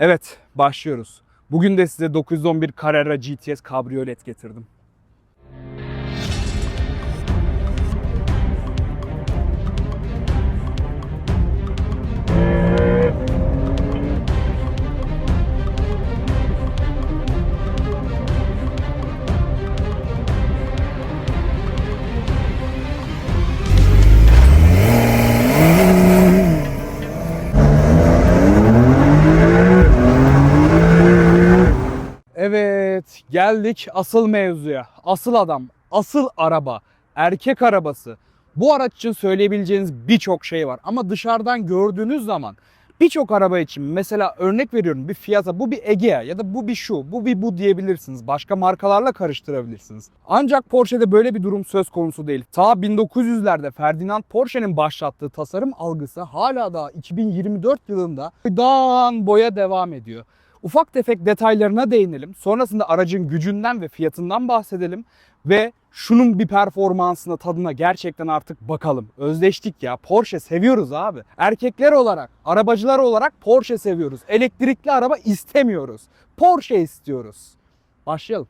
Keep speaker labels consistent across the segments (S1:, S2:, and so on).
S1: Evet, başlıyoruz. Bugün de size 911 Carrera GTS kabriyolet getirdim. Geldik asıl mevzuya. Asıl adam, asıl araba, erkek arabası. Bu araç için söyleyebileceğiniz birçok şey var ama dışarıdan gördüğünüz zaman birçok araba için mesela örnek veriyorum bir Fiat'a bu bir Egea ya da bu bir şu, bu bir bu diyebilirsiniz. Başka markalarla karıştırabilirsiniz. Ancak Porsche'de böyle bir durum söz konusu değil. Ta 1900'lerde Ferdinand Porsche'nin başlattığı tasarım algısı hala da 2024 yılında boydan boya devam ediyor. Ufak tefek detaylarına değinelim. Sonrasında aracın gücünden ve fiyatından bahsedelim. Ve şunun bir performansına, tadına gerçekten artık bakalım. Özleştik ya. Porsche seviyoruz abi. Erkekler olarak, arabacılar olarak Porsche seviyoruz. Elektrikli araba istemiyoruz. Porsche istiyoruz. Başlayalım.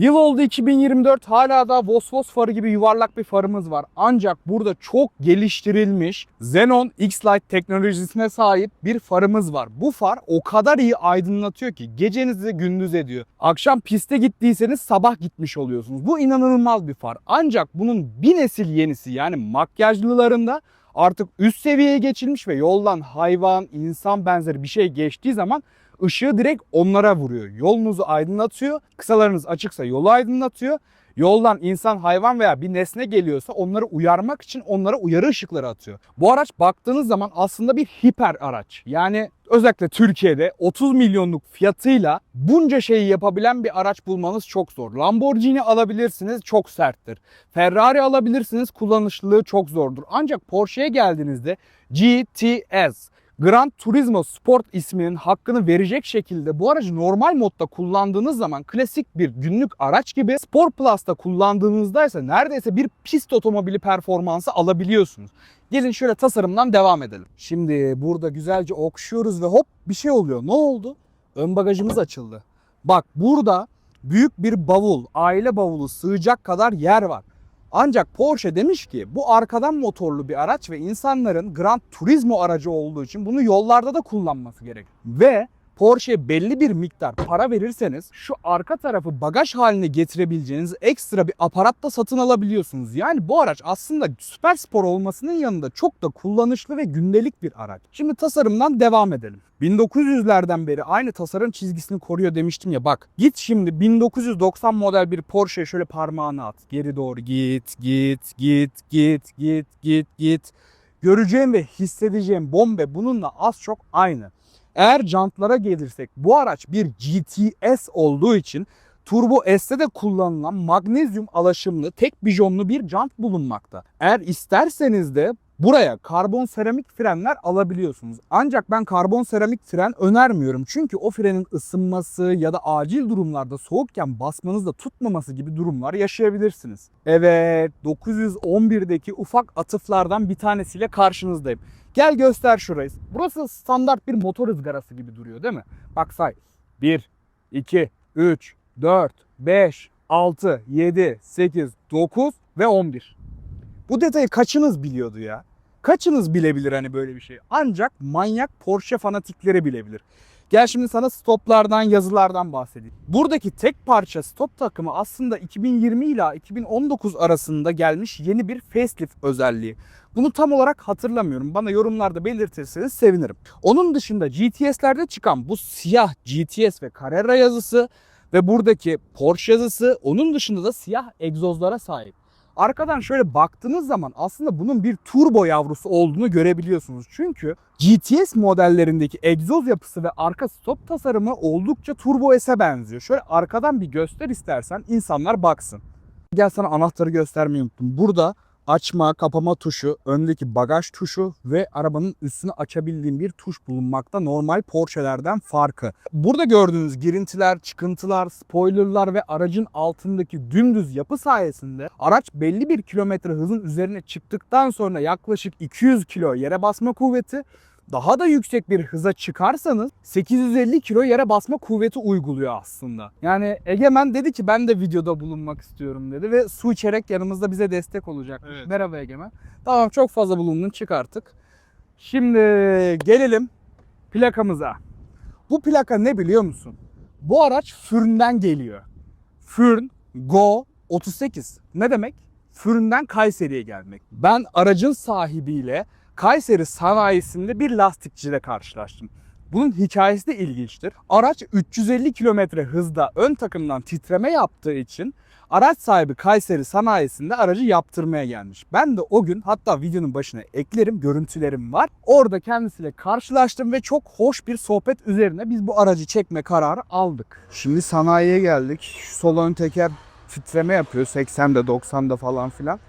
S1: Yıl oldu 2024 hala da Vosvos farı gibi yuvarlak bir farımız var. Ancak burada çok geliştirilmiş Xenon X-Lite teknolojisine sahip bir farımız var. Bu far o kadar iyi aydınlatıyor ki gecenizi gündüz ediyor. Akşam piste gittiyseniz sabah gitmiş oluyorsunuz. Bu inanılmaz bir far. Ancak bunun bir nesil yenisi yani makyajlılarında artık üst seviyeye geçilmiş ve yoldan hayvan, insan benzeri bir şey geçtiği zaman ışığı direkt onlara vuruyor. Yolunuzu aydınlatıyor. Kısalarınız açıksa yolu aydınlatıyor. Yoldan insan, hayvan veya bir nesne geliyorsa onları uyarmak için onlara uyarı ışıkları atıyor. Bu araç baktığınız zaman aslında bir hiper araç. Yani özellikle Türkiye'de 30 milyonluk fiyatıyla bunca şeyi yapabilen bir araç bulmanız çok zor. Lamborghini alabilirsiniz çok serttir. Ferrari alabilirsiniz kullanışlılığı çok zordur. Ancak Porsche'ye geldiğinizde GTS Gran Turismo Sport isminin hakkını verecek şekilde bu aracı normal modda kullandığınız zaman klasik bir günlük araç gibi Sport Plus'ta kullandığınızda ise neredeyse bir pist otomobili performansı alabiliyorsunuz. Gelin şöyle tasarımdan devam edelim. Şimdi burada güzelce okşuyoruz ve hop bir şey oluyor. Ne oldu? Ön bagajımız açıldı. Bak burada büyük bir bavul, aile bavulu sığacak kadar yer var. Ancak Porsche demiş ki bu arkadan motorlu bir araç ve insanların Gran Turismo aracı olduğu için bunu yollarda da kullanması gerek. Ve Porsche'ye belli bir miktar para verirseniz şu arka tarafı bagaj haline getirebileceğiniz ekstra bir aparat da satın alabiliyorsunuz. Yani bu araç aslında süper spor olmasının yanında çok da kullanışlı ve gündelik bir araç. Şimdi tasarımdan devam edelim. 1900'lerden beri aynı tasarım çizgisini koruyor demiştim ya bak. Git şimdi 1990 model bir Porsche'ye şöyle parmağını at. Geri doğru git, git, git, git, git, git, git. Göreceğim ve hissedeceğim bombe bununla az çok aynı. Eğer jantlara gelirsek bu araç bir GTS olduğu için Turbo S'te de kullanılan magnezyum alaşımlı tek bijonlu bir jant bulunmakta. Eğer isterseniz de buraya karbon seramik frenler alabiliyorsunuz. Ancak ben karbon seramik fren önermiyorum. Çünkü o frenin ısınması ya da acil durumlarda soğukken basmanızda tutmaması gibi durumlar yaşayabilirsiniz. Evet 911'deki ufak atıflardan bir tanesiyle karşınızdayım. Gel göster şurayı. Burası standart bir motor ızgarası gibi duruyor değil mi? Bak say. 1, 2, 3, 4, 5, 6, 7, 8, 9 ve 11. Bu detayı kaçınız biliyordu ya? Kaçınız bilebilir hani böyle bir şey? Ancak manyak Porsche fanatikleri bilebilir. Gel şimdi sana stoplardan, yazılardan bahsedeyim. Buradaki tek parça stop takımı aslında 2020 ile 2019 arasında gelmiş yeni bir facelift özelliği. Bunu tam olarak hatırlamıyorum. Bana yorumlarda belirtirseniz sevinirim. Onun dışında GTS'lerde çıkan bu siyah GTS ve Carrera yazısı ve buradaki Porsche yazısı onun dışında da siyah egzozlara sahip. Arkadan şöyle baktığınız zaman aslında bunun bir turbo yavrusu olduğunu görebiliyorsunuz. Çünkü GTS modellerindeki egzoz yapısı ve arka stop tasarımı oldukça Turbo S'e benziyor. Şöyle arkadan bir göster istersen insanlar baksın. Gel sana anahtarı göstermeyi unuttum. Burada açma, kapama tuşu, öndeki bagaj tuşu ve arabanın üstünü açabildiğim bir tuş bulunmakta normal Porsche'lerden farkı. Burada gördüğünüz girintiler, çıkıntılar, spoilerlar ve aracın altındaki dümdüz yapı sayesinde araç belli bir kilometre hızın üzerine çıktıktan sonra yaklaşık 200 kilo yere basma kuvveti daha da yüksek bir hıza çıkarsanız 850 kilo yere basma kuvveti uyguluyor aslında. Yani Egemen dedi ki ben de videoda bulunmak istiyorum dedi ve su içerek yanımızda bize destek olacak.
S2: Evet.
S1: Merhaba Egemen. Tamam çok fazla bulundun çık artık. Şimdi gelelim plakamıza. Bu plaka ne biliyor musun? Bu araç Fürn'den geliyor. Fürn Go 38. Ne demek? Fürn'den Kayseri'ye gelmek. Ben aracın sahibiyle Kayseri sanayisinde bir lastikçide karşılaştım. Bunun hikayesi de ilginçtir. Araç 350 kilometre hızda ön takımdan titreme yaptığı için araç sahibi Kayseri sanayisinde aracı yaptırmaya gelmiş. Ben de o gün hatta videonun başına eklerim görüntülerim var. Orada kendisiyle karşılaştım ve çok hoş bir sohbet üzerine biz bu aracı çekme kararı aldık. Şimdi sanayiye geldik. Şu sol ön teker titreme yapıyor 80'de 90'da falan filan.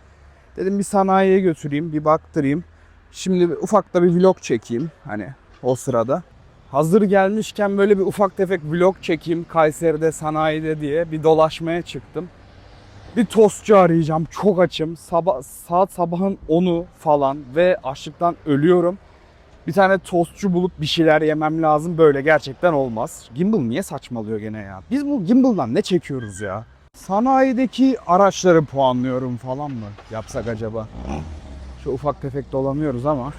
S1: Dedim bir sanayiye götüreyim bir baktırayım. Şimdi ufak da bir vlog çekeyim hani o sırada. Hazır gelmişken böyle bir ufak tefek vlog çekeyim Kayseri'de sanayide diye bir dolaşmaya çıktım. Bir tostçu arayacağım. Çok açım. Sabah, saat sabahın 10'u falan ve açlıktan ölüyorum. Bir tane tostçu bulup bir şeyler yemem lazım. Böyle gerçekten olmaz. Gimbal niye saçmalıyor gene ya? Biz bu gimbal'dan ne çekiyoruz ya? Sanayideki araçları puanlıyorum falan mı yapsak acaba? Şu ufak tefek dolanıyoruz ama.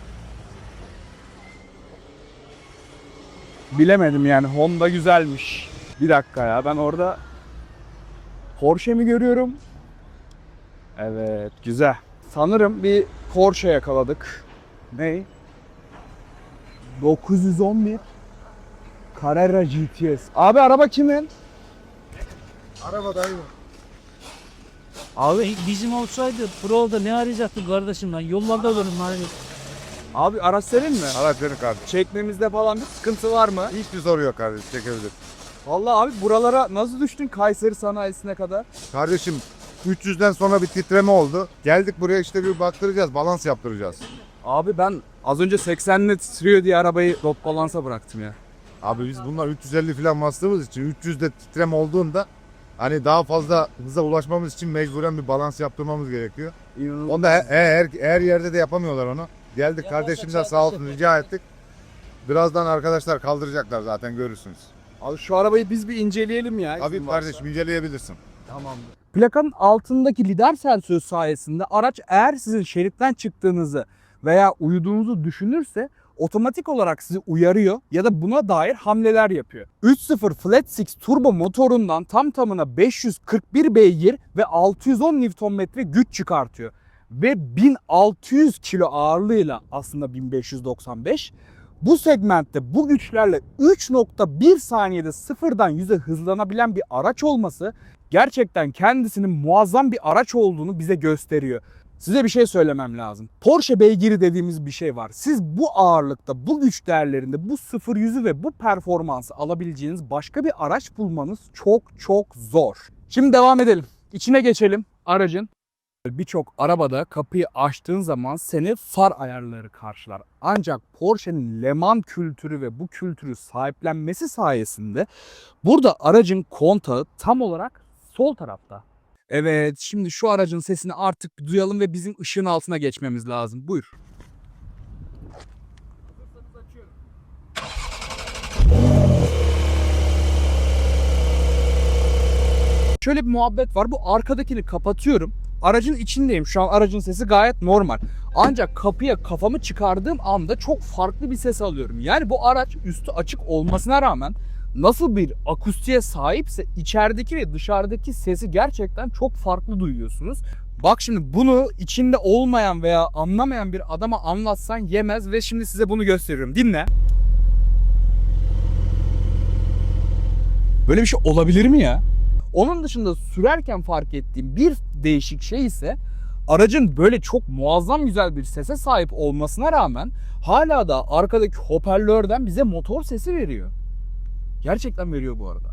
S1: Bilemedim yani Honda güzelmiş. Bir dakika ya ben orada Porsche mi görüyorum? Evet güzel. Sanırım bir Porsche yakaladık. Ne? 911 Carrera GTS. Abi araba kimin?
S2: Araba dayı.
S3: Abi bizim olsaydı Pro'da ne arayacaktı kardeşim lan? Yollarda ölürüm hani.
S1: Abi araç senin mi?
S2: Araç benim kardeşim.
S1: Çekmemizde falan bir sıkıntı var mı?
S2: Hiçbir soru yok kardeşim çekebilir.
S1: Vallahi abi buralara nasıl düştün Kayseri sanayisine kadar?
S2: Kardeşim 300'den sonra bir titreme oldu. Geldik buraya işte bir baktıracağız, balans yaptıracağız.
S1: Abi ben az önce 80'le titriyor diye arabayı dot balansa bıraktım ya.
S2: Abi biz bunlar 350 falan bastığımız için 300'de titreme olduğunda hani daha fazla hıza ulaşmamız için mecburen bir balans yaptırmamız gerekiyor.
S1: İnanılmaz.
S2: Onu da her, her, her yerde de yapamıyorlar onu. Geldik
S3: olsa
S2: sağ olsun rica ettik. Birazdan arkadaşlar kaldıracaklar zaten görürsünüz.
S1: Abi şu arabayı biz bir inceleyelim ya.
S2: Tabii
S1: izin varsa.
S2: kardeşim inceleyebilirsin.
S1: Tamamdır. Plakanın altındaki lider sensörü sayesinde araç eğer sizin şeritten çıktığınızı veya uyuduğunuzu düşünürse otomatik olarak sizi uyarıyor ya da buna dair hamleler yapıyor. 3.0 Flat Six turbo motorundan tam tamına 541 beygir ve 610 Nm güç çıkartıyor. Ve 1600 kilo ağırlığıyla aslında 1595 bu segmentte bu güçlerle 3.1 saniyede sıfırdan 100'e hızlanabilen bir araç olması gerçekten kendisinin muazzam bir araç olduğunu bize gösteriyor. Size bir şey söylemem lazım. Porsche beygiri dediğimiz bir şey var. Siz bu ağırlıkta, bu güç değerlerinde, bu sıfır yüzü ve bu performansı alabileceğiniz başka bir araç bulmanız çok çok zor. Şimdi devam edelim. İçine geçelim aracın. Birçok arabada kapıyı açtığın zaman seni far ayarları karşılar. Ancak Porsche'nin Le Mans kültürü ve bu kültürü sahiplenmesi sayesinde burada aracın kontağı tam olarak sol tarafta. Evet şimdi şu aracın sesini artık duyalım ve bizim ışığın altına geçmemiz lazım. Buyur. Şöyle bir muhabbet var. Bu arkadakini kapatıyorum. Aracın içindeyim. Şu an aracın sesi gayet normal. Ancak kapıya kafamı çıkardığım anda çok farklı bir ses alıyorum. Yani bu araç üstü açık olmasına rağmen nasıl bir akustiğe sahipse içerideki ve dışarıdaki sesi gerçekten çok farklı duyuyorsunuz. Bak şimdi bunu içinde olmayan veya anlamayan bir adama anlatsan yemez ve şimdi size bunu gösteriyorum. Dinle. Böyle bir şey olabilir mi ya? Onun dışında sürerken fark ettiğim bir değişik şey ise aracın böyle çok muazzam güzel bir sese sahip olmasına rağmen hala da arkadaki hoparlörden bize motor sesi veriyor. Gerçekten veriyor bu arada.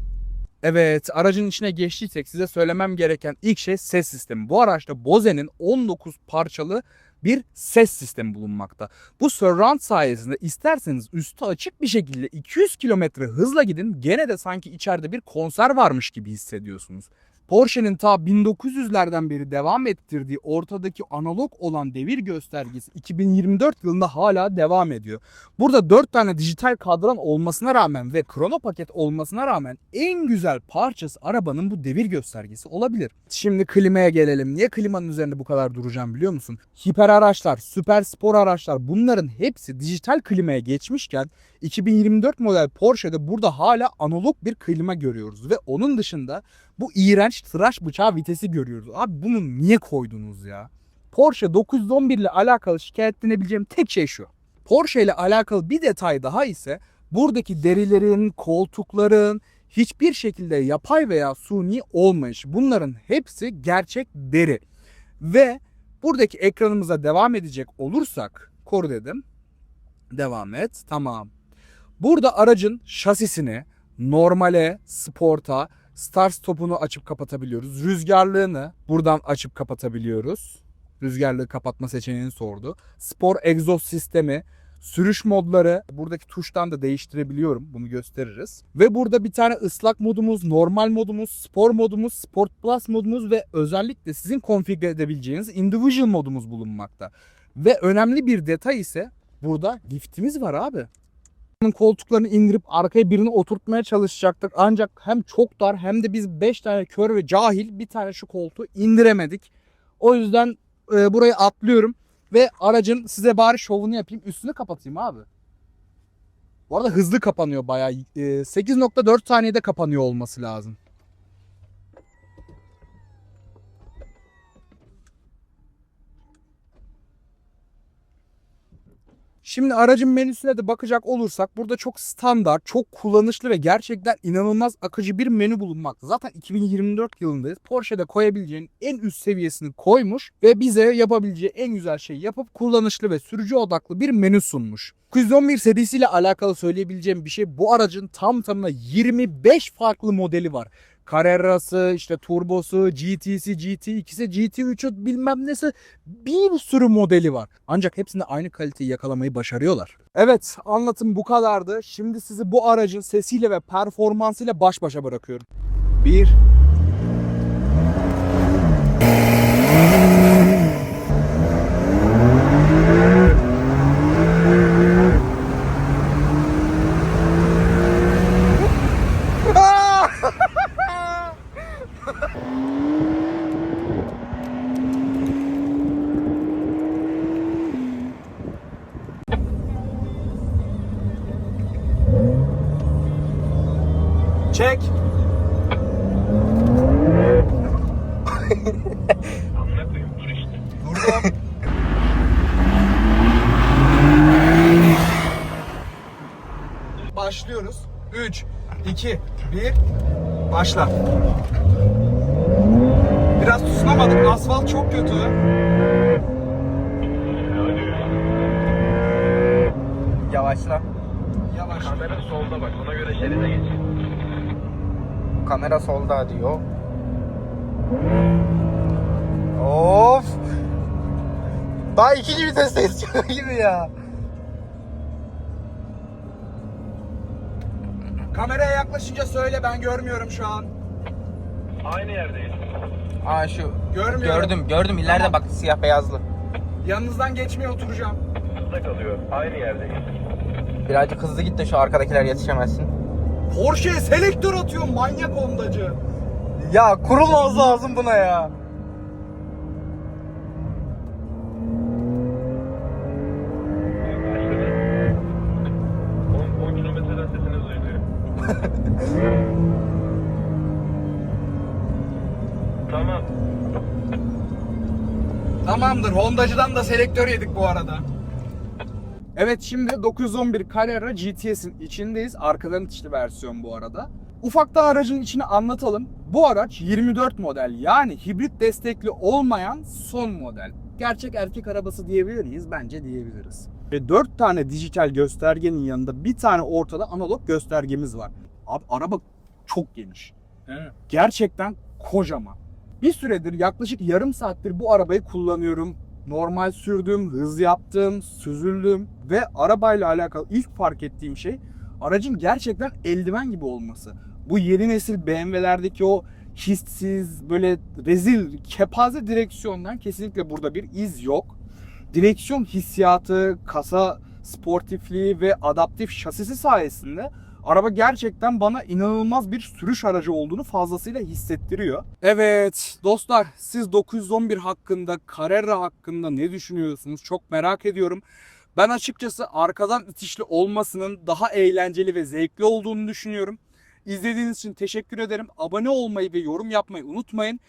S1: Evet aracın içine geçtiysek size söylemem gereken ilk şey ses sistemi. Bu araçta Bose'nin 19 parçalı bir ses sistemi bulunmakta. Bu surround sayesinde isterseniz üstü açık bir şekilde 200 kilometre hızla gidin gene de sanki içeride bir konser varmış gibi hissediyorsunuz. Porsche'nin ta 1900'lerden beri devam ettirdiği ortadaki analog olan devir göstergesi 2024 yılında hala devam ediyor. Burada 4 tane dijital kadran olmasına rağmen ve krono paket olmasına rağmen en güzel parçası arabanın bu devir göstergesi olabilir. Şimdi klimaya gelelim. Niye klimanın üzerinde bu kadar duracağım biliyor musun? Hiper araçlar, süper spor araçlar bunların hepsi dijital klimaya geçmişken 2024 model Porsche'de burada hala analog bir klima görüyoruz ve onun dışında bu iğrenç tıraş bıçağı vitesi görüyoruz. Abi bunu niye koydunuz ya? Porsche 911 ile alakalı şikayetlenebileceğim tek şey şu. Porsche ile alakalı bir detay daha ise buradaki derilerin, koltukların hiçbir şekilde yapay veya suni olmayış. Bunların hepsi gerçek deri. Ve buradaki ekranımıza devam edecek olursak, koru dedim. Devam et. Tamam. Burada aracın şasisini normale, sporta, start stopunu açıp kapatabiliyoruz. Rüzgarlığını buradan açıp kapatabiliyoruz. Rüzgarlığı kapatma seçeneğini sordu. Spor egzoz sistemi, sürüş modları buradaki tuştan da değiştirebiliyorum. Bunu gösteririz. Ve burada bir tane ıslak modumuz, normal modumuz, spor modumuz, sport plus modumuz ve özellikle sizin konfigüre edebileceğiniz individual modumuz bulunmakta. Ve önemli bir detay ise burada liftimiz var abi koltuklarını indirip arkaya birini oturtmaya çalışacaktık. Ancak hem çok dar hem de biz 5 tane kör ve cahil bir tane şu koltuğu indiremedik. O yüzden e, burayı atlıyorum ve aracın size bari şovunu yapayım üstünü kapatayım abi. Bu arada hızlı kapanıyor bayağı. E, 8.4 saniyede kapanıyor olması lazım. Şimdi aracın menüsüne de bakacak olursak burada çok standart, çok kullanışlı ve gerçekten inanılmaz akıcı bir menü bulunmakta. Zaten 2024 yılındayız. Porsche'de koyabileceğin en üst seviyesini koymuş ve bize yapabileceği en güzel şeyi yapıp kullanışlı ve sürücü odaklı bir menü sunmuş. 911 serisiyle alakalı söyleyebileceğim bir şey bu aracın tam tamına 25 farklı modeli var. Carrera'sı, işte turbosu, GT'si, GT2'si, GT3'ü bilmem nesi bir sürü modeli var. Ancak hepsinde aynı kaliteyi yakalamayı başarıyorlar. Evet anlatım bu kadardı. Şimdi sizi bu aracın sesiyle ve performansıyla baş başa bırakıyorum. Bir. Çek. Burada. Başlıyoruz. 3, 2, 1, başla. Biraz tutunamadık. Asfalt çok kötü.
S4: Yavaşla.
S1: Yavaş.
S5: Kamera solda bak ona göre şeride geç.
S4: Kamera solda diyor. Of. Daha ikinci vitesteyiz gibi ya.
S1: Kameraya yaklaşınca söyle ben görmüyorum şu an.
S5: Aynı yerdeyiz.
S4: Aa şu.
S1: Görmüyorum.
S4: Gördüm gördüm ileride
S1: Tamam.
S4: bak siyah beyazlı.
S1: Yanınızdan geçmeye oturacağım.
S5: Hızda kalıyor. Aynı yerdeyiz.
S4: Birazcık hızlı git de şu arkadakiler yetişemezsin.
S1: Porsche'ye selektör atıyor manyak ondacı.
S4: Ya kurulmaz lazım buna ya.
S5: Başladı. 10, 10 kilometreden sesiniz duyuluyor. tamam.
S1: Tamamdır. Hondacı'dan da selektör yedik bu arada. Evet şimdi 911 Carrera GTS'in içindeyiz. Arkadan içli versiyon bu arada. Ufakta aracın içini anlatalım. Bu araç 24 model yani hibrit destekli olmayan son model. Gerçek erkek arabası diyebilir miyiz? Bence diyebiliriz. Ve 4 tane dijital göstergenin yanında bir tane ortada analog göstergemiz var. Abi araba çok geniş. Gerçekten kocaman. Bir süredir yaklaşık yarım saattir bu arabayı kullanıyorum. Normal sürdüm, hız yaptım, süzüldüm ve arabayla alakalı ilk fark ettiğim şey aracın gerçekten eldiven gibi olması. Bu yeni nesil BMW'lerdeki o hissiz, böyle rezil, kepaze direksiyondan kesinlikle burada bir iz yok. Direksiyon hissiyatı, kasa sportifliği ve adaptif şasisi sayesinde araba gerçekten bana inanılmaz bir sürüş aracı olduğunu fazlasıyla hissettiriyor. Evet dostlar siz 911 hakkında, Carrera hakkında ne düşünüyorsunuz? Çok merak ediyorum. Ben açıkçası arkadan itişli olmasının daha eğlenceli ve zevkli olduğunu düşünüyorum. İzlediğiniz için teşekkür ederim. Abone olmayı ve yorum yapmayı unutmayın.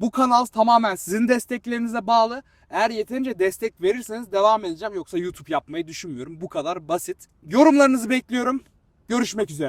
S1: Bu kanal tamamen sizin desteklerinize bağlı. Eğer yeterince destek verirseniz devam edeceğim. Yoksa YouTube yapmayı düşünmüyorum. Bu kadar basit. Yorumlarınızı bekliyorum. Görüşmek üzere.